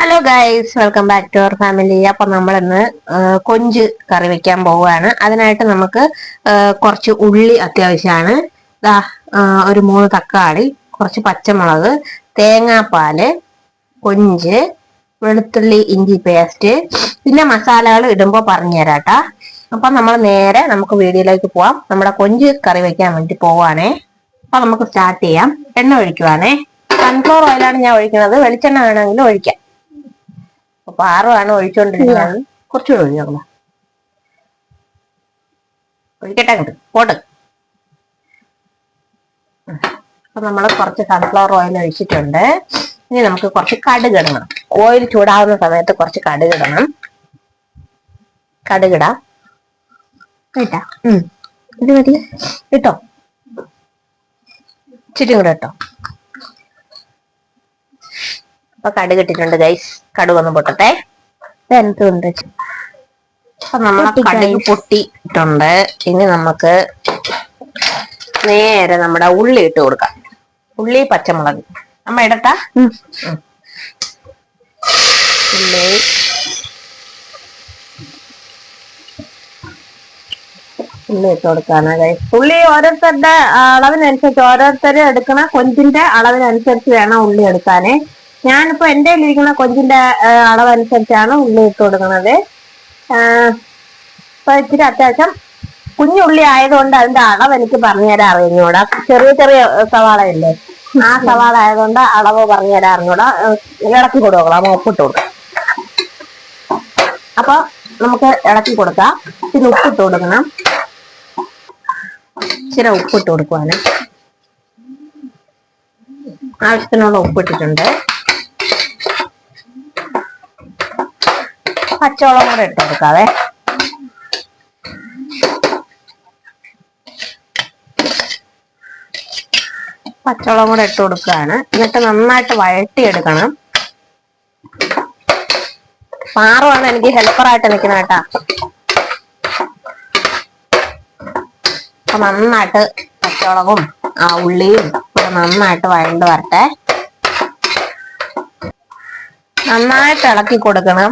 Hello guys welcome back to our family അപ്പൊ നമ്മൾ ഇന്ന് കൊഞ്ച് കറി വെക്കാൻ പോവുകയാണ്. അതിനായിട്ട് നമുക്ക് കുറച്ച് ഉള്ളി അത്യാവശ്യമാണ്. ദാ ഒരു മൂന്ന് തക്കാളി കുറച്ച് പച്ചമുളക് തേങ്ങാപ്പാൽ കൊഞ്ച് വെളുത്തുള്ളി ഇഞ്ചി പേസ്റ്റ് പിന്നെ മസാലകൾ ഇടുമ്പോൾ പറഞ്ഞുതരാട്ടാ. അപ്പൊ നമ്മൾ നേരെ നമുക്ക് വീഡിയോയിലേക്ക് പോവാം. നമ്മുടെ കൊഞ്ച് കറി വെക്കാൻ വേണ്ടി പോവാണേ അപ്പൊ നമുക്ക് സ്റ്റാർട്ട് ചെയ്യാം. എണ്ണ ഒഴിക്കുവാണേ. സൺഫ്ലവർ ഓയിലാണ് ഞാൻ ഒഴിക്കുന്നത്. വെളിച്ചെണ്ണ വേണമെങ്കിലും ഒഴിക്കാം. അപ്പൊ ആറുമാണ് ഒഴിച്ചോണ്ടിരിക്കുന്നത്. കുറച്ചുകൂടെ ഒഴിക്കണം ഒഴിക്കട്ടെ അങ്ങോട്ട്. പോട്ട്. അപ്പൊ നമ്മൾ കുറച്ച് സൺഫ്ലവർ ഓയിൽ ഒഴിച്ചിട്ടുണ്ട്. ഇനി നമുക്ക് കുറച്ച് കടുക് ഇടണം. ഓയിൽ ചൂടാവുന്ന സമയത്ത് കുറച്ച് കടുക് ഇടണം. കടുകിടാം കേട്ടാ ഇത് മതി. കേട്ടോ ഇച്ചിരി കൂടെ ഇട്ടോ. അപ്പൊ കടുക് ഇട്ടിട്ടുണ്ട് ഗൈസ് കടുക് ഒന്ന് പൊട്ടട്ടെ. എന്തുണ്ട് അപ്പൊ നമ്മളെ കടുക് പൊട്ടിയിട്ടുണ്ട്. ഇനി നമുക്ക് നേരെ നമ്മുടെ ഉള്ളി ഇട്ട് കൊടുക്കാം. ഉള്ളി പച്ചമുളക്. അമ്മ ഇടട്ടാ. ഉള്ളി. ഉള്ളി ഇട്ട് കൊടുക്കാണ് ഉള്ളി ഓരോരുത്തരുടെ അളവിനനുസരിച്ച് ഓരോരുത്തരും എടുക്കണ കൊഞ്ചിന്റെ അളവിനനുസരിച്ച് വേണം ഉള്ളി എടുക്കാന്. ഞാനിപ്പോ എന്റെ ഇരിക്കുന്ന കൊഞ്ചിന്റെ അളവനുസരിച്ചാണ് ഉള്ളി ഇട്ട് കൊടുക്കുന്നത്. ഇപ്പൊ ഇച്ചിരി അത്യാവശ്യം കുഞ്ഞുള്ളി ആയതുകൊണ്ട് അതിന്റെ അളവ് എനിക്ക് പറഞ്ഞുതരാൻ അറിഞ്ഞൂടാ ചെറിയ ചെറിയ സവാള ഇല്ലേ ആ സവാള ആയതുകൊണ്ട് അളവ് പറഞ്ഞുതരാൻ അറിഞ്ഞൂടാ ഇളക്കി കൊടുക്കണം ഉപ്പിട്ട് കൊടുക്കാം. അപ്പൊ നമുക്ക് ഇളക്കി കൊടുക്കാം. പിന്നെ ഉപ്പിട്ട് കൊടുക്കണം. ഇച്ചിരി ഉപ്പിട്ട് കൊടുക്കുവാണ്. ആവശ്യത്തിനുള്ള ഉപ്പിട്ടിട്ടുണ്ട്. പച്ചവളം കൂടെ ഇട്ട് കൊടുക്കാവേ പച്ചവളം കൂടെ ഇട്ട് കൊടുക്കുകയാണ്. എന്നിട്ട് നന്നായിട്ട് വഴട്ടിയെടുക്കണം പാറുവാണ് എനിക്ക് ഹെൽപ്പറായിട്ട് നിൽക്കുന്ന കേട്ടാ. അപ്പൊ നന്നായിട്ട് പച്ചവളവും ആ ഉള്ളിയും ഒക്കെ നന്നായിട്ട് വഴണ്ട് വരട്ടെ. നന്നായിട്ട് ഇളക്കി കൊടുക്കണം.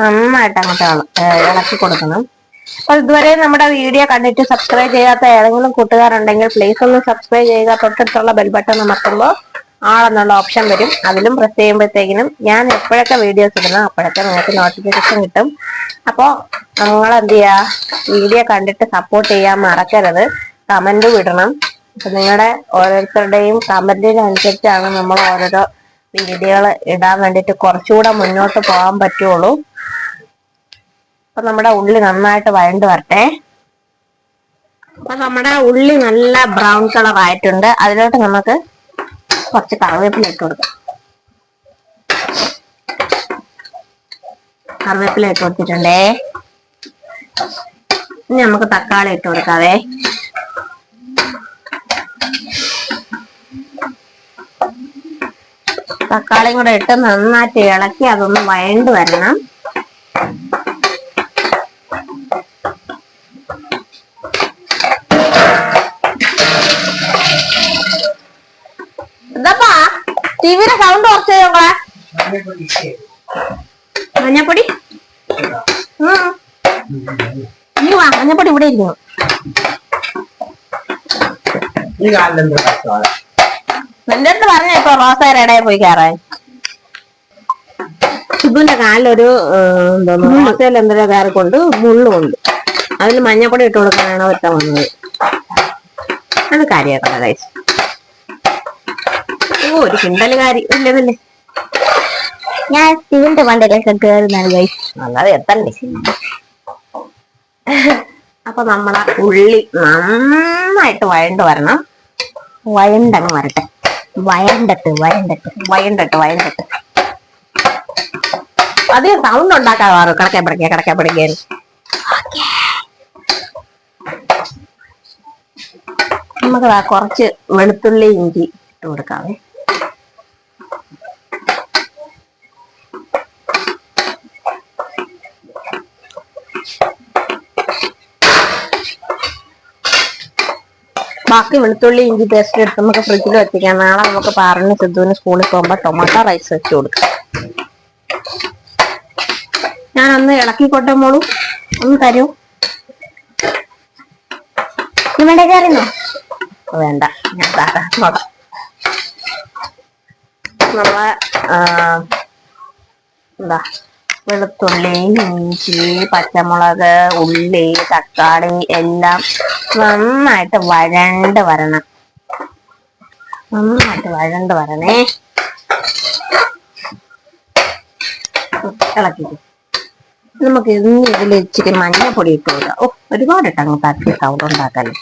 നന്നായിട്ട് അങ്ങോട്ട് ഇളക്കി കൊടുക്കണം. അപ്പൊ ഇതുവരെ നമ്മുടെ വീഡിയോ കണ്ടിട്ട് സബ്സ്ക്രൈബ് ചെയ്യാത്ത ഏതെങ്കിലും കൂട്ടുകാരുണ്ടെങ്കിൽ പ്ലീസ് ഒന്ന് സബ്സ്ക്രൈബ് ചെയ്യുക. തൊട്ടടുത്തുള്ള ബെൽബട്ടൺ അമർത്തുമ്പോൾ ആളെന്നുള്ള ഓപ്ഷൻ വരും. അതിലും പ്രസ് ചെയ്യുമ്പോഴത്തേക്കിനും ഞാൻ എപ്പോഴൊക്കെ വീഡിയോസ് ഇടുന്നോ അപ്പോഴൊക്കെ നിങ്ങൾക്ക് നോട്ടിഫിക്കേഷൻ കിട്ടും. അപ്പോൾ നിങ്ങൾ എന്ത് ചെയ്യുക വീഡിയോ കണ്ടിട്ട് സപ്പോർട്ട് ചെയ്യാൻ മറക്കരുത്. കമന്റ് വിടണം. അപ്പൊ നിങ്ങളുടെ ഓരോരുത്തരുടെയും കമന്റിനനുസരിച്ചാണ് നമ്മൾ ഓരോരോ വീഡിയോകൾ ഇടാൻ വേണ്ടിയിട്ട് കുറച്ചുകൂടെ മുന്നോട്ട് പോകാൻ പറ്റുള്ളൂ. അപ്പൊ നമ്മുടെ ഉള്ളി നന്നായിട്ട് വഴണ്ട് വരട്ടെ. അപ്പൊ നമ്മുടെ ഉള്ളി നല്ല ബ്രൗൺ കളർ ആയിട്ടുണ്ട്. അതിലോട്ട് നമുക്ക് കുറച്ച് കറിവേപ്പില ഇട്ട് കൊടുക്കാം. കറിവേപ്പില ഇട്ട് കൊടുത്തിട്ടുണ്ടേ. ഇനി നമുക്ക് തക്കാളി ഇട്ട് കൊടുക്കാവേ. തക്കാളിയും കൂടെ ഇട്ട് നന്നായിട്ട് ഇളക്കി അതൊന്ന് വഴണ്ട് വരണം. ടിവിയുടെ സൗണ്ട് കുറച്ച് ഞങ്ങളെ മഞ്ഞപ്പൊടി? നീ വാ മഞ്ഞപ്പൊടി ഇവിടെ ഇരിക്കുന്നു നിന്റെ അടുത്ത് പറഞ്ഞ ഇപ്പൊ റോസയുടെ ഇടയിൽ പോയി കയറാൻ. ഷിബുവിന്റെ കാലിലൊരു എന്തോ എന്തോന്നു റോസയിൽ എന്തൊരു കയറിക്കൊണ്ട് മുള്ളുകൊണ്ട് അതിന് മഞ്ഞപ്പൊടി ഇട്ട് കൊടുക്കാനാണ് ഒറ്റ വന്നത്. അത് കാര്യമാക്കണ്ട കഴിച്ചു ഓ ഒരു കിണ്ടലുകാരി ഇല്ലതല്ലേ ഞാൻ സ്റ്റീലിന്റെ പണ്ടിലൊക്കെ കയറുന്നതാണ് ഗൈസ് അല്ലാതെ എത്തണ്ടേ? അപ്പൊ നമ്മളെ ഉള്ളി നന്നായിട്ട് വഴണ്ട് വരണം. വഴണ്ടങ്ങ് വരട്ടെ. വയണ്ടട്ട് വയണ്ടട്ട് വയണ്ടട്ട് വയണ്ടട്ട്. അധികം സൗണ്ട് ഉണ്ടാക്കാറു കിടക്കാൻ പിടിക്കുക കിടക്കാൻ പിടിക്കാൻ നമുക്ക് കുറച്ച് വെളുത്തുള്ളി ഇഞ്ചി ഇട്ട് കൊടുക്കാവേ ബാക്കി വെളുത്തുള്ളി ഇഞ്ചി പേസ്റ്റ് എടുത്ത് നമുക്ക് ഫ്രിഡ്ജിൽ വെച്ചിരിക്കാം. നാളെ നമുക്ക് പാറിന് സിദ്ധുവിന് സ്കൂളിൽ പോകുമ്പോൾ ടൊമാറ്റോ റൈസ് വെച്ച് കൊടുക്കാം. ഞാൻ അന്ന് ഇളക്കിക്കോട്ടെ മോളൂ. ഒന്ന് തരൂ. ഇവിടെ കയറുന്നോ വേണ്ട. ഞാൻ നമ്മളെ എന്താ? വെളുത്തുള്ളി ഇഞ്ചി പച്ചമുളക് ഉള്ളി തക്കാളി എല്ലാം നന്നായിട്ട് വഴണ്ട് വരണം. നന്നായിട്ട് വഴണ്ട് വരണേ. ഇളക്കിട്ട് നമുക്ക് ഇന്ന് ഇതിൽ ഇച്ചിരി മഞ്ഞപ്പൊടി ഇട്ട് കൊടുക്കാം. ഓ ഒരുപാട് ഇട്ട് അങ്ങ് തട്ടി സൗണ്ട് ഉണ്ടാക്കാല്ലേ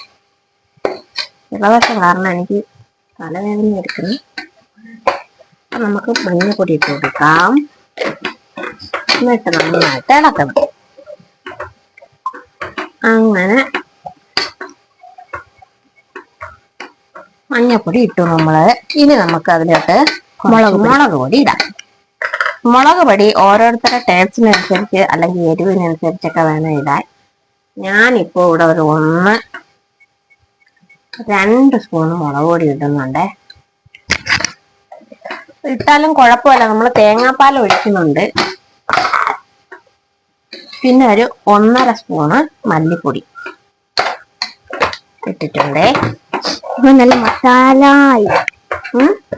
ഇളവശം കാരണം എനിക്ക് തലവേദന എടുക്കുന്നു. നമുക്ക് മഞ്ഞപ്പൊടി ഇട്ട് കൊടുക്കാം. എന്നിട്ട് നന്നായിട്ട് ഇളക്കണം അങ്ങനെ മഞ്ഞപ്പൊടി ഇട്ടു നമ്മൾ. ഇനി നമുക്ക് അതിലോട്ട് മുളക് മുളക് പൊടി ഇടാം. മുളക് പൊടി ഓരോരുത്തരുടെ ടേസ്റ്റിനനുസരിച്ച് അല്ലെങ്കിൽ എരിവിനനുസരിച്ചൊക്കെ വേണം ഇടാൻ. ഞാനിപ്പോ ഇവിടെ ഒരു ഒന്ന് രണ്ട് സ്പൂൺ മുളക് പൊടി ഇടുന്നുണ്ട്. ഇട്ടാലും കുഴപ്പമില്ല. നമ്മൾ തേങ്ങാപ്പാൽ ഒഴിക്കുന്നുണ്ട്. പിന്നെ ഒരു ഒന്നര സ്പൂണ് മല്ലിപ്പൊടി ഇട്ടിട്ടുണ്ട്. നല്ല മസാല.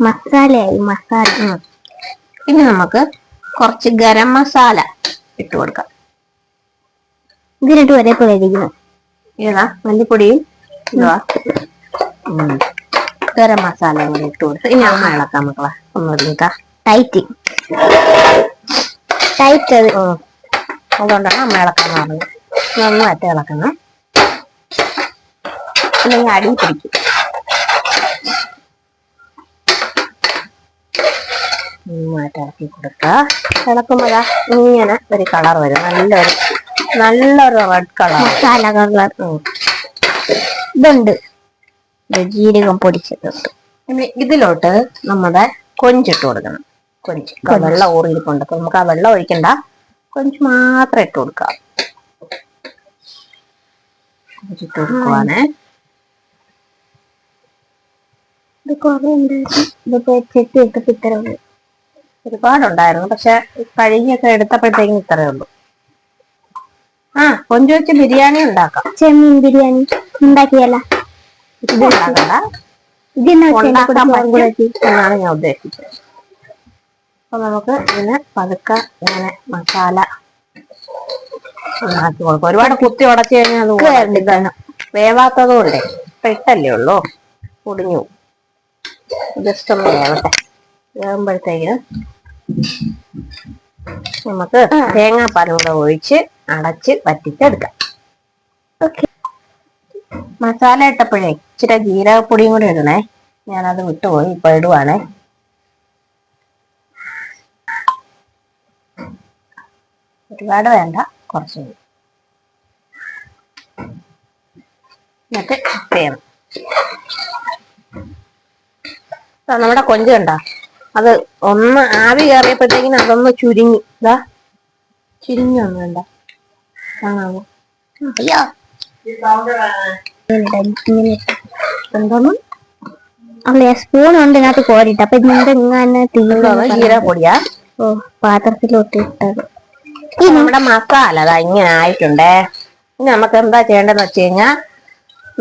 മസാലയായി മസാല. ഇനി നമുക്ക് കുറച്ച് ഗരം മസാല ഇട്ട് കൊടുക്കാം. ഇതിനിട്ട് ഒരേപോലെ ഇരിക്കുന്നു ഏതാ? മല്ലിപ്പൊടിയും ഇതാ. ഗരം മസാല കൂടി ഇട്ട് കൊടുത്ത് ഇനി അമ്മ ഇളക്കാം മക്കളെ. ഒന്ന് ടൈറ്റ്. ടൈറ്റ് അത്. അതുകൊണ്ടാണ് അമ്മ ഇളക്കാൻ പറഞ്ഞത്. നന്നായിട്ട് ഇളക്കണം അല്ലെങ്കിൽ അടി പിടിക്കും. നന്നായിട്ട് ഇളക്കി കൊടുക്കുക. ഇളക്കുമ്പോഴാ ഇങ്ങനെ ഒരു കളർ വരും. നല്ലൊരു നല്ലൊരു റെഡ് കളർ മസാല കളർ. ഇതുണ്ട്. ഇത് ജീരകം പൊടിച്ചിട്ടുണ്ട് ഇനി ഇതിലോട്ട് നമ്മുടെ കൊഞ്ചിട്ട് കൊടുക്കണം. കൊഞ്ച്. വെള്ളം ഊറിയിരിപ്പുണ്ട്. അപ്പൊ നമുക്ക് ആ വെള്ളം ഒഴിക്കണ്ട. കൊഞ്ച് മാത്രം ഇട്ട് കൊടുക്കാം. കൊഞ്ചിട്ട് കൊടുക്കുവാണേ. ഇത് കുറെ ഇതിപ്പോ ചെത്തി ഇട്ടപ്പോ ഇത്ര ഉള്ളു ഒരുപാടുണ്ടായിരുന്നു. പക്ഷെ കഴുകിയൊക്കെ എടുത്തപ്പോഴത്തേക്കും ഇത്രയേ ഉള്ളൂ. ആ കൊഞ്ച് വെച്ച് ബിരിയാണി ഉണ്ടാക്കാം. ചെമ്മീൻ ബിരിയാണി ഉണ്ടാക്കിയല്ല. ഇത് ഉണ്ടാക്കണ്ട ഇത് ഉണ്ടാക്കാൻ ഞാൻ ഉദ്ദേശിച്ചത്. അപ്പൊ നമുക്ക് ഇതിന് പതുക്കെ ഇങ്ങനെ മസാല ആക്കി കൊടുക്കും ഒരുപാട് കുത്തി ഉടച്ചു കഴിഞ്ഞാൽ അത് ഉടച്ചിട്ട് വേവാത്തത് കൊണ്ടേ പെട്ടല്ലേ ഉള്ളൂ. പൊടിഞ്ഞു. ജസ്റ്റ് ഒന്ന് വേവട്ടെ. വേകുമ്പോഴത്തേക്ക് നമുക്ക് തേങ്ങാപ്പാലും കൂടെ ഒഴിച്ച് അടച്ച് വറ്റിച്ചെടുക്കാം. ഓക്കെ. മസാല ഇട്ടപ്പോഴേ ഇച്ചിരി ജീരകപ്പൊടിയും കൂടി ഇടണേ. ഞാനത് വിട്ടുപോയി. ഇപ്പൊ ഇടുവാണേ. ഒരുപാട് വേണ്ട കുറച്ച് മതി. എന്നിട്ട് ചെയ്യണം. നമ്മുടെ കൊഞ്ച് കണ്ട? അത് ഒന്ന് ആവി കയറിയപ്പോഴത്തേക്കിനും അതൊന്ന് ചുരുങ്ങി. ഇതാ ചുരുങ്ങി ഒന്നും വേണ്ട കാണാമോ? അയ്യോ. എന്തോന്നും അല്ല സ്പൂൺ ഉണ്ട് ഇതിനകത്ത് കോരിട്ട് അപ്പൊ ഇതിന്റെ ഇങ്ങനെ തീർന്നു ജീരകപ്പൊടിയാ? ഓ പാത്രത്തിലോട്ട് ഇട്ടത്. നമ്മുടെ മസാല അതാ ഇങ്ങനെ ആയിട്ടുണ്ടേ. ഇനി നമുക്ക് എന്താ ചെയ്യേണ്ടതെന്ന് വെച്ച് കഴിഞ്ഞാ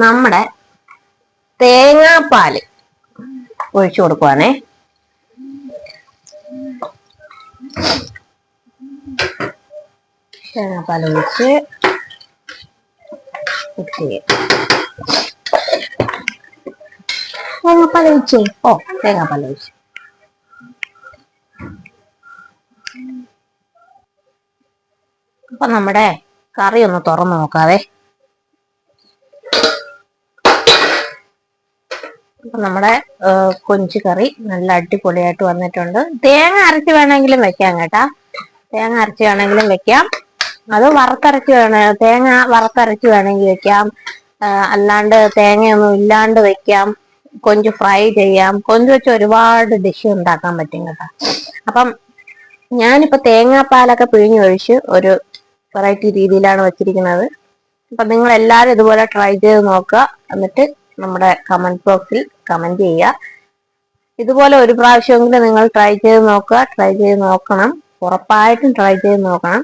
നമ്മുടെ തേങ്ങാപ്പാൽ ഒഴിച്ചു കൊടുക്കുവാണേ. തേങ്ങാപ്പാൽ ഒഴിച്ച് തേങ്ങാപ്പാൽ ഒഴിച്ചേ. ഓ തേങ്ങാപ്പാൽ ഒഴിച്ച് അപ്പൊ നമ്മുടെ കറി ഒന്ന് തുറന്നു നോക്കാവേ. നമ്മുടെ കൊഞ്ച് കറി നല്ല അടിപൊളിയായിട്ട് വന്നിട്ടുണ്ട്. തേങ്ങ അരച്ച് വേണമെങ്കിലും വെക്കാം കേട്ടാ. തേങ്ങ അരച്ച് വേണമെങ്കിലും വെക്കാം. അത് വറുത്തരച്ച് വേണ തേങ്ങ വറുത്തരച്ച് വേണമെങ്കിൽ വെക്കാം. അല്ലാണ്ട് തേങ്ങയൊന്നും ഇല്ലാണ്ട് വെക്കാം. കൊഞ്ച് ഫ്രൈ ചെയ്യാം. കൊഞ്ച് വെച്ച് ഒരുപാട് ഡിഷ് ഉണ്ടാക്കാൻ പറ്റും കേട്ടോ. അപ്പം ഞാനിപ്പോ തേങ്ങാപ്പാലൊക്കെ പിഴിഞ്ഞൊഴിച്ച് ഒരു വെറൈറ്റി രീതിയിലാണ് വെച്ചിരിക്കുന്നത്. അപ്പൊ നിങ്ങൾ എല്ലാവരും ഇതുപോലെ ട്രൈ ചെയ്ത് നോക്കുക. എന്നിട്ട് നമ്മുടെ കമന്റ് ബോക്സിൽ കമന്റ് ചെയ്യുക. ഇതുപോലെ ഒരു പ്രാവശ്യമെങ്കിലും നിങ്ങൾ ട്രൈ ചെയ്ത് നോക്കുക. ട്രൈ ചെയ്ത് നോക്കണം. ഉറപ്പായിട്ടും ട്രൈ ചെയ്ത് നോക്കണം.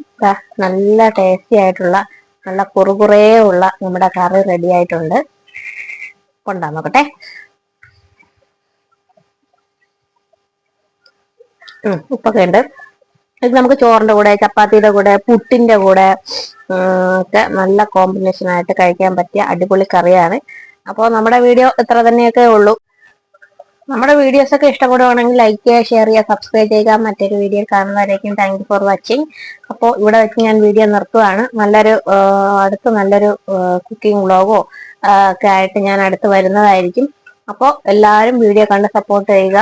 നല്ല ടേസ്റ്റി ആയിട്ടുള്ള നല്ല കുറുകുറേ ഉള്ള നമ്മുടെ കറി റെഡി ആയിട്ടുണ്ട്. കൊണ്ടാ നോക്കട്ടെ. ഉപ്പൊക്കെ ഉണ്ട്. ഇത് നമുക്ക് ചോറിന്റെ കൂടെ ചപ്പാത്തിയുടെ കൂടെ പുട്ടിന്റെ കൂടെ ഒക്കെ നല്ല കോമ്പിനേഷൻ ആയിട്ട് കഴിക്കാൻ പറ്റിയ അടിപൊളി കറിയാണ്. അപ്പോൾ നമ്മുടെ വീഡിയോ ഇത്ര തന്നെയൊക്കെ ഉള്ളൂ. നമ്മുടെ വീഡിയോസ് ഒക്കെ ഇഷ്ടപ്പെടുവാണെങ്കിൽ ലൈക്ക് ചെയ്യുക ഷെയർ ചെയ്യുക സബ്സ്ക്രൈബ് ചെയ്യുക. മറ്റൊരു വീഡിയോ കാണുന്നവരേക്കും താങ്ക് ഫോർ വാച്ചിങ് അപ്പോൾ ഇവിടെ വെച്ച് ഞാൻ വീഡിയോ നിർത്തുവാണ്. നല്ലൊരു അടുത്ത നല്ലൊരു കുക്കിംഗ് വ്ളോഗോ ഒക്കെ ആയിട്ട് ഞാൻ അടുത്ത് വരുന്നതായിരിക്കും. അപ്പോൾ എല്ലാവരും വീഡിയോ കണ്ട് സപ്പോർട്ട് ചെയ്യുക.